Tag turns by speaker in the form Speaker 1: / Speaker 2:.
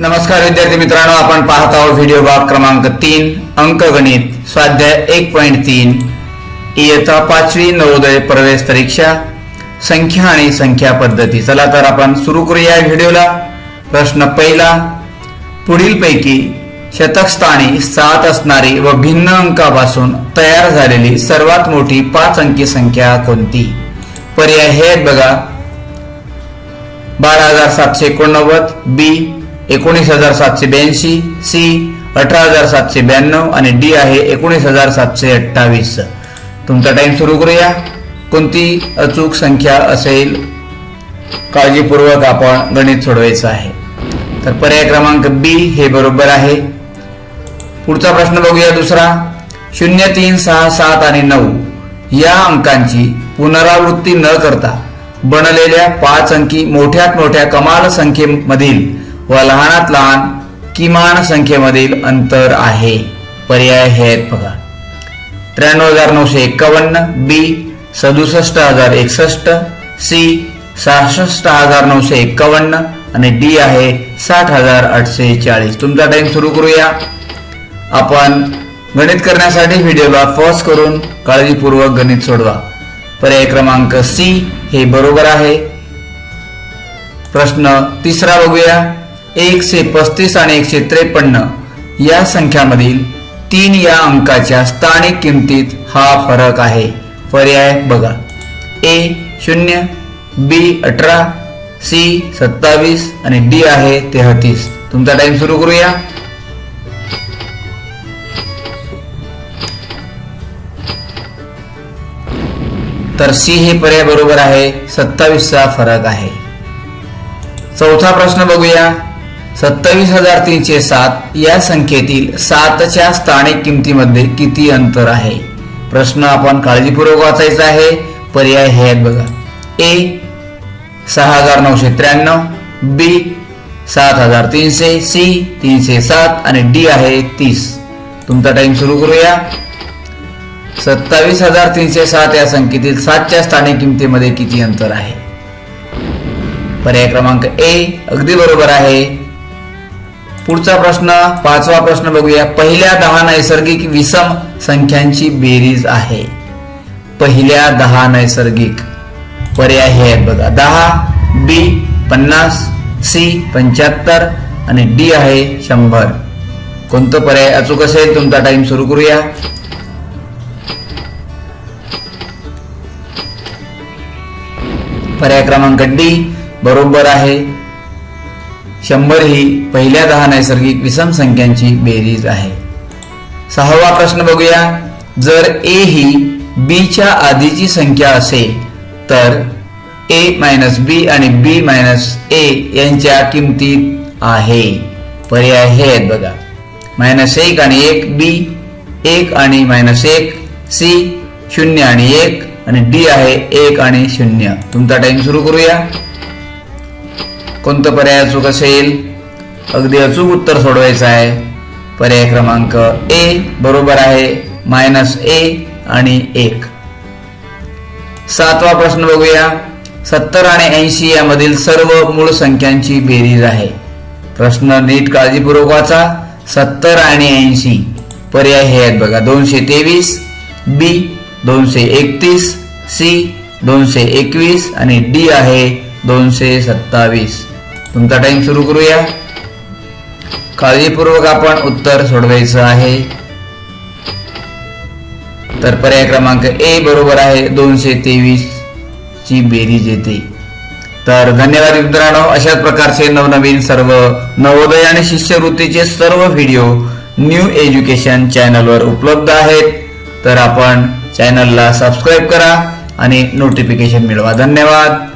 Speaker 1: नमस्कार विद्यार्थी मित्रांनो आपण पाहत आहोत व्हिडिओ भाग क्रमांक तीन अंकगणित स्वाध्याय एक पॉईंट तीन. इयत्ता पाचवी नवोदय प्रवेश परीक्षा संख्या आणि संख्या पद्धती. चला तर आपण सुरू करूया व्हिडिओला. प्रश्न पहिला पुढीलपैकी शतकस्थानी सात असणारी व भिन्न अंकापासून तयार झालेली सर्वात मोठी पाच अंकी संख्या कोणती? पर्याय हे बघा. बारा हजार सातशे एकोणनव्वद बी एकोणीस हजार सातशे ब्याऐंशी सी अठरा हजार सातशे ब्याण्णव आणि डी आहे एकोणीस हजार सातशे अठ्ठावीस. तुमचा टाईम सुरू करूया. कोणती अचूक संख्या असेल? काळजीपूर्वक आपण गणित सोडवायचं आहे. तर पर्याय क्रमांक बी हे बरोबर आहे. पुढचा प्रश्न बघूया दुसरा. शून्य तीन सहा सात आणि नऊ या अंकांची पुनरावृत्ती न करता बनलेल्या पाच अंकी मोठ्यात मोठ्या कमाल संख्येमधील व लहानात लहान किमान संख्येमधील अंतर आहे. पर्याय हे आहेत बघा. त्र्याण्णव हजार नऊशे एक्कावन्न बी सदुसष्ट हजार एकसष्ट सी सहासष्ट हजार नऊशे एक्कावन्न आणि डी आहे साठ हजार आठशे चाळीस. तुमचा टाइम सुरू करूया. आपण गणित करण्यासाठी व्हिडिओला पॉज करून काळजीपूर्वक गणित सोडवा. पर्याय क्रमांक सी हे बरोबर आहे. प्रश्न तिसरा बघूया. एकशे पस्तीस आणि एकशे त्रेपन्न. या संख्यामधील तीन या अंकाच्या स्थानिक किमतीत हा फरक आहे. पर्याय बघा. ए शून्य बी अठरा सी सत्तावीस आणि डी आहे तेहतीस. तुमचा टाइम सुरू करूया. तर सी हे पर्याय बरोबर आहे सत्तावीसचा फरक आहे. चौथा प्रश्न बघूया. सत्तावीस हजार तीनशे सात या संख्येतील सातच्या स्थानिक किमतीमध्ये किती अंतर आहे? प्रश्न आपण काळजीपूर्वक वाचायचा आहे. पर्याय हे आहेत बघा. ए सहा हजार नऊशे त्र्याण्णव. बी सात हजार तीनशे. सी तीनशे सात. आणि डी आहे तीस. तुमचा टाइम सुरू करूया. सत्तावीस हजार तीनशे सात या संख्येतील सातच्या स्थानिक किमतीमध्ये किती अंतर आहे? पर्याय क्रमांक ए अगदी बरोबर आहे. पुढचा प्रश्न पाचवा प्रश्न बघूया. पहिल्या दहा नैसर्गिक विषम संख्यांची बेरीज आहे. पहिल्या दहा नैसर्गिक पर्याय हे आहेत बघा. दहा बी पन्नास सी पंच्याहत्तर आणि डी आहे शंभर. कोणतं पर्याय? अचूक असेल तुमचा टाइम सुरू करूया. पर्याय क्रमांक डी बरोबर आहे. शंभर ही पहिल्या दहा नैसर्गिक विषम संख्यांची बेरीज आहे. सहावा प्रश्न बघूया. जर ए ही बीच्या आधीची संख्या असेल तर ए मायनस बी आणि बी मायनस ए यांच्या किमतीत आहे. पर्याय हे आहेत बघा. मायनस एक आणि एक बी एक आणि मायनस एक सी शून्य आणि एक आणि डी आहे एक आणि शून्य. तुमचा टाइम सुरू करूया. कोणतं पर्याय अचूक असेल? अगदी अचूक उत्तर सोडवायचं आहे. पर्याय क्रमांक ए बरोबर आहे मायनस ए आणि एक. सातवा प्रश्न बघूया. सत्तर आणि ऐंशी यामधील सर्व मूळ संख्यांची बेरीज आहे. प्रश्न नीट काळजीपूर्वक वाचा. सत्तर आणि ऐंशी. पर्याय हे आहेत बघा दोनशे तेवीस बी दोनशे एकतीस सी दोनशे एकवीस आणि डी आहे दोनशे सत्तावीस. तुमचा टाइम सुरू करूया. काळजीपूर्वक आपण उत्तर सोडवायचं आहे. तर पर्याय क्रमांक ए बरोबर आहे दोनशे तेवीस ची बेरीज येते. तर धन्यवाद मित्रांनो अशाच प्रकारचे नवनवीन सर्व नवोदय आणि शिष्यवृत्तीचे सर्व व्हिडिओ न्यू एज्युकेशन चॅनलवर उपलब्ध आहेत. तर आपण चॅनलला सबस्क्राईब करा आणि नोटिफिकेशन मिळवा. धन्यवाद.